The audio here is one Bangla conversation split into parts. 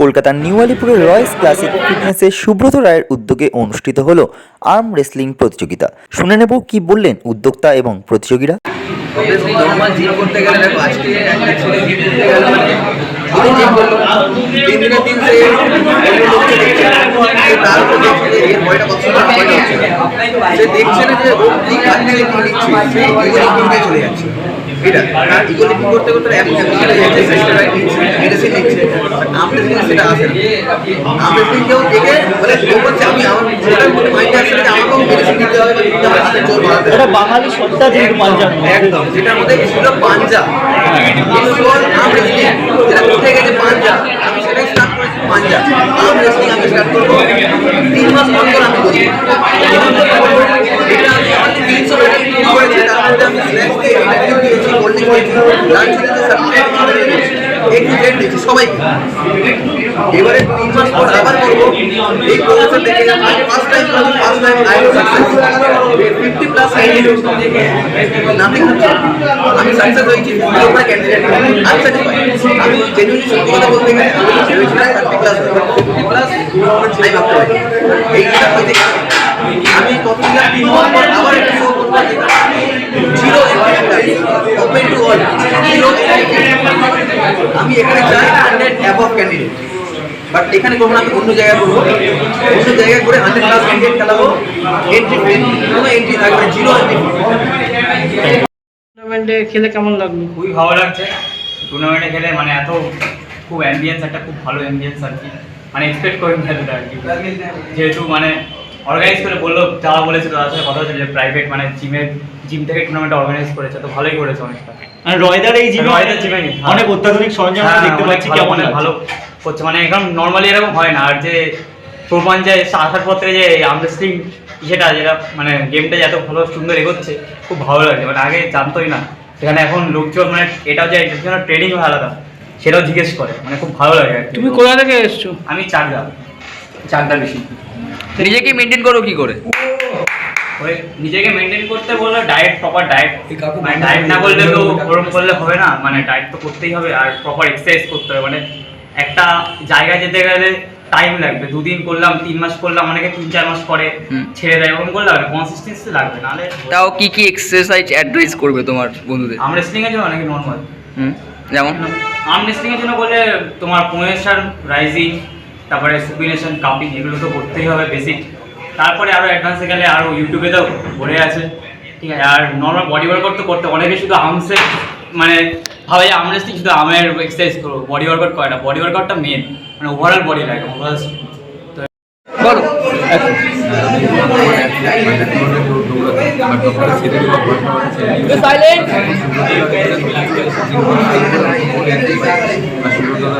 কলকাতার নিউ আলিপুরের রয়্যালস ক্লাসিক ফিটনেসের সুব্রত রায়ের উদ্যোগে অনুষ্ঠিত হলো আর্ম রেসলিং প্রতিযোগিতা। শুনে নেব কি বললেন উদ্যোক্তা এবং প্রতিযোগীরা। সে দেখছে না যে ও কি খাচ্ছে কি নিচ্ছে, সে চলে যাচ্ছে। এটা আর ইগো লিফটিং করতে করতে এখন এখন চলে যাচ্ছে সেস্টারাইড নিচ্ছে মেডিসিন নিচ্ছে আমরা সেটা আসে না। আমরা কিন্তু দেখে বলে ও বলছে আমি আমার ওটার মধ্যে মাইন্ডে আসছে যে আমাকেও মেডিসিন নিতে হবে বা হবে হাতে জোর বাড়াতে এটা বাঙালি সত্তা যেহেতু পাঞ্জাব। একদম যেটার মধ্যে ছিল পাঞ্জা ইউজুয়াল আর্ম যেটা কোথায় গেছে পাঞ্জা আমি সেটাই স্টার্ট করেছি রেসলিং আমি স্টার্ট করব তিন মাস আমি করি এটা আমি তিনশো টাকা করেছি তার মধ্যে আমি স্ন্যাক্স সবাইকে এবারে তিন মাস আবার করব এই প্রমোশন দেখে first time first time I fifty plus nothing আমি আমি কথা বলতে গেলে আমি থার্টি প্লাস ফিফটি প্লাস গেলে আমি কত দিলাম তিন মাস পর আবার একটা শো করব zero open to all zero আমি এখানে চাই হান্ড্রেড অ্যাবভ ক্যান্ডিডেট বাট এখানে করব না আমি অন্য জায়গায় করব। অন্য জায়গায় করে হান্ড্রেড প্লাস ক্যান্ডিডেট খেলাবো। এন্ট্রি কোনো এন্ট্রি থাকবে জিরো টুর্নামেন্টে খেলে কেমন লাগল? খুবই ভালো লাগছে। টুর্নামেন্টে খেলে মানে এত খুব অ্যাম্বিয়েন্স একটা খুব ভালো অ্যাম্বিয়েন্স আর কি। মানে এক্সপেক্ট করিনি এতটা আর কি। যেহেতু মানে অর্গানাইজ করে বলল যারা বলেছে তাদের সাথে কথা হচ্ছে যে প্রাইভেট মানে জিমের জিম থেকে টুর্নামেন্ট অর্গানাইজ করেছে তো ভালোই করেছে অনেকটা। মানে রয়দার এই জিমে রয়দার জিমে অনেক অত্যাধুনিক সরঞ্জাম হ্যাঁ, দেখতে পাচ্ছি কেমন অনেক ভালো করছে মানে এখন নর্মালি এরকম হয় না আর যে প্রমাণ যে আসার পত্রে যে আমরেস্লিং সেটা যেটা মানে গেমটা যে এত ভালো সুন্দর এগোচ্ছে খুব ভালো লাগছে। মানে আগে জানতোই না। সেখানে এখন লোকজন মানে এটাও যে জন্য ট্রেনিং হয় আলাদা সেটাও জিজ্ঞেস করে। মানে খুব ভালো লাগে আর তুমি কোথা থেকে এসছো? আমি চাকদা চাকদা বেশি নিজেকে মেনটেন করো কি করে? ওই নিজেকে মেনটেন করতে বললে ডায়েট প্রপার ডায়েট মানে ডায়েট না করলে তো ওরকম করলে হবে। না। মানে ডায়েট তো করতেই হবে আর প্রপার এক্সারসাইজ করতে হবে। মানে একটা জায়গায় যেতে গেলে টাইম লাগবে। দুদিন করলাম তিন মাস করলাম অনেকে তিন চার মাস হুম। ছেড়ে দেয়। ওরকম করলে হবে কনসিস্টেন্সি লাগবে। নাহলে তাও কি কি এক্সারসাইজ অ্যাডভাইস করবে তোমার বন্ধুদের? আর্ম রেসলিং এর জন্য অনেকে নর্মাল হুম যেমন? আর্ম রেসলিং এর জন্য বললে তোমার পোনেশন রাইজিং তারপরে সুপিনেশন কাপিং এগুলো তো করতেই হবে বেসিক তারপরে আরও অ্যাডভান্সে গেলে আরও ইউটিউবে তো ভরে আছে। ঠিক আছে। আর নর্মাল বডি ওয়ার্কআউট তো করতে অনেকে শুধু আর্মসে মানে ভাবে যে আর্ম রেসলিং শুধু আমের এক্সারসাইজ করব। বডি ওয়ার্কআউট করে না। বডি ওয়ার্কআউটটা মেন মানে ওভারঅল বডি লাগে ওভারঅল বলো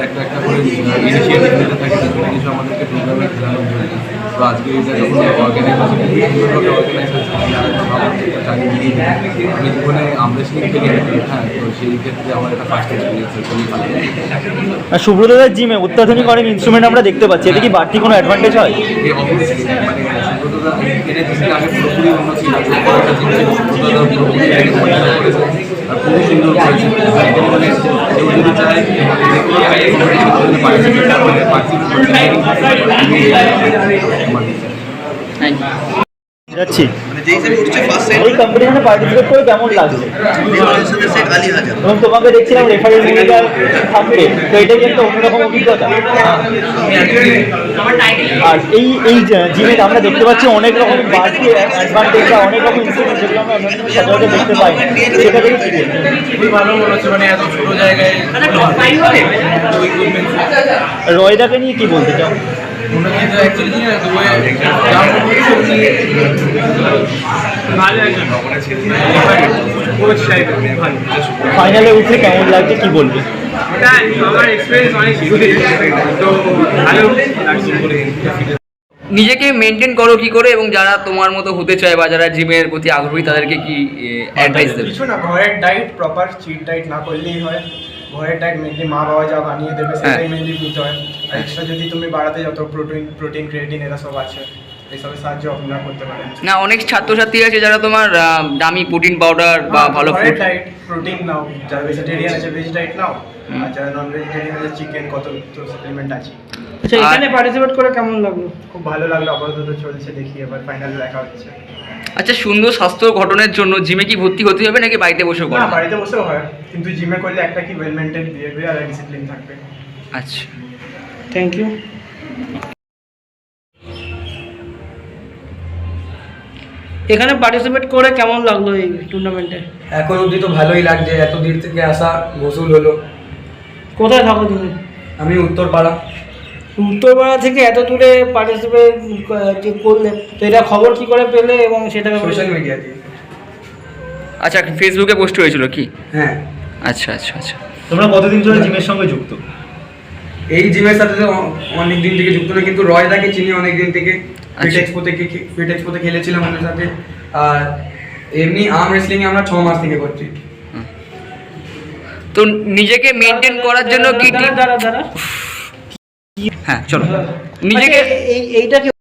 একটা একটা করে ইনিশিয়েটিভ নিতে থাকে কিছু আমাদেরকে তো আজকে এটা যখন অর্গানাইজ হচ্ছে সুন্দরভাবে অর্গানাইজ হচ্ছে আমি জীবনে আমরেসলিং খেলি হ্যাঁ তো সেই ক্ষেত্রে আমার একটা ফার্স্ট এক্সপিরিয়েন্স খুবই ভালো আর সুব্রতদার জিমে অত্যাধুনিক অনেক ইনস্ট্রুমেন্ট আমরা দেখতে পাচ্ছি এটা কি বাড়তি কোনো অ্যাডভান্টেজ হয়? মানে সুব্রতদা এটা আগে পুরোপুরি অন্য ছিল একটা জিনিস সুব্রতদা পুরোপুরি এনে পরিচালনা করেছে আর খুবই সুন্দর করেছে এখানে মানে কেউ যদি চায় পার্টিসিপেট করতে যাচ্ছি। মানে এই কম্পিটিশনে পার্টিসিপেট করে কেমন লাগছে? এবং তোমাকে দেখছিলাম রেফারেল ভূমিকা থাকবে। তো এটা কি একটা অন্যরকম অভিজ্ঞতা? আর এই এই জিমে আমরা দেখতে পাচ্ছি অনেক রকম বাড়তি অ্যাডভান্টেজ বা অনেক রকম ইনস্ট্রুমেন্ট যেগুলো আমরা সচরাচর দেখতে পাই। সেটা থেকে খুবই ভালো মনে হচ্ছে মানে এত ছোট জায়গায় রয়দাকে নিয়ে কি বলতে চাও? মনে ফাইনালে উঠলে কেমন লাগছে? কি বলবে? নিজেকে মেনটেন করো কি করে এবং যারা তোমার মতো হতে চায় বা যারা জিমের প্রতি আগ্রহী তাদেরকে কি অ্যাডভাইস দেবে? কিছু না ঘরের ডাইট প্রপার চিট ডাইট না করলেই হয়। ঘরের ডাইট মেনলি মা বাবা যা বানিয়ে দেবে সেটাই হ্যাঁ। মেনলি নিতে হয় আর এক্সট্রা যদি তুমি বাড়াতে যত প্রোটিন প্রোটিন ক্রিয়েটিন এরা সব আছে। না অনেক ছাত্রছাত্রী আছে যারা তোমার আহ, দামি প্রোটিন পাউডার বা ভালো ফুড ডাইট প্রোটিন নাও। যারা ভেজিটেরিয়ান আছে ভেজ ডাইট নাও। আর যারা নন ভেজিটেরিয়ান আছে চিকেন কত তো সাপ্লিমেন্ট আছে আচ্ছা এখানে পার্টিসিপেট করে কেমন লাগল? খুব ভালো লাগল আপাতত চলছে দেখি এবার ফাইনাল দেখা হচ্ছে। আচ্ছা সুন্দর স্বাস্থ্য গঠনের জন্য জিমে কি ভর্তি হতে হবে নাকি বাড়িতে বসেও করা না বাড়িতে বসেও হয়। কিন্তু জিমে করলে একটা কি ওয়েল মেনটেন বিহেভিয়ার আর ডিসিপ্লিন থাকবে। আচ্ছা। থ্যাংক ইউ এখানে পার্টিসিপেট করে কেমন লাগল এই টুর্নামেন্টে এখন অবধি তো ভালোই লাগছে এত দূর থেকে আসা গোসল হলো। কোথায় থাকো তুমি? আমি উত্তরপাড়া। উত্তরপাড়া থেকে এত দূরে পার্টিসিপেট যে করলে তো এটা খবর কি করে পেলে এবং সেটা সোশ্যাল মিডিয়া দিয়ে। আচ্ছা ফেসবুকে পোস্ট হয়েছিল কি? হ্যাঁ। আচ্ছা আচ্ছা আচ্ছা। তোমরা কতদিন ধরে জিমের সঙ্গে যুক্ত? এই জিমের সাথে তো অনেক দিন থেকে যুক্ত না কিন্তু রয়দাকে চিনি অনেক দিন থেকে। ফিট আচ্ছা। এক্সপো থেকে ফিট এক্সপোতে খেলেছিলাম ওদের সাথে। আর এমনি আর্ম রেসলিং আমরা ছ মাস থেকে করছি। তো নিজেকে মেনটেন করার জন্য কি দাঁড়া দাঁড়া দাঁড়া। হ্যাঁ চলো। নিজেকে এইটাকে এই এইটা কি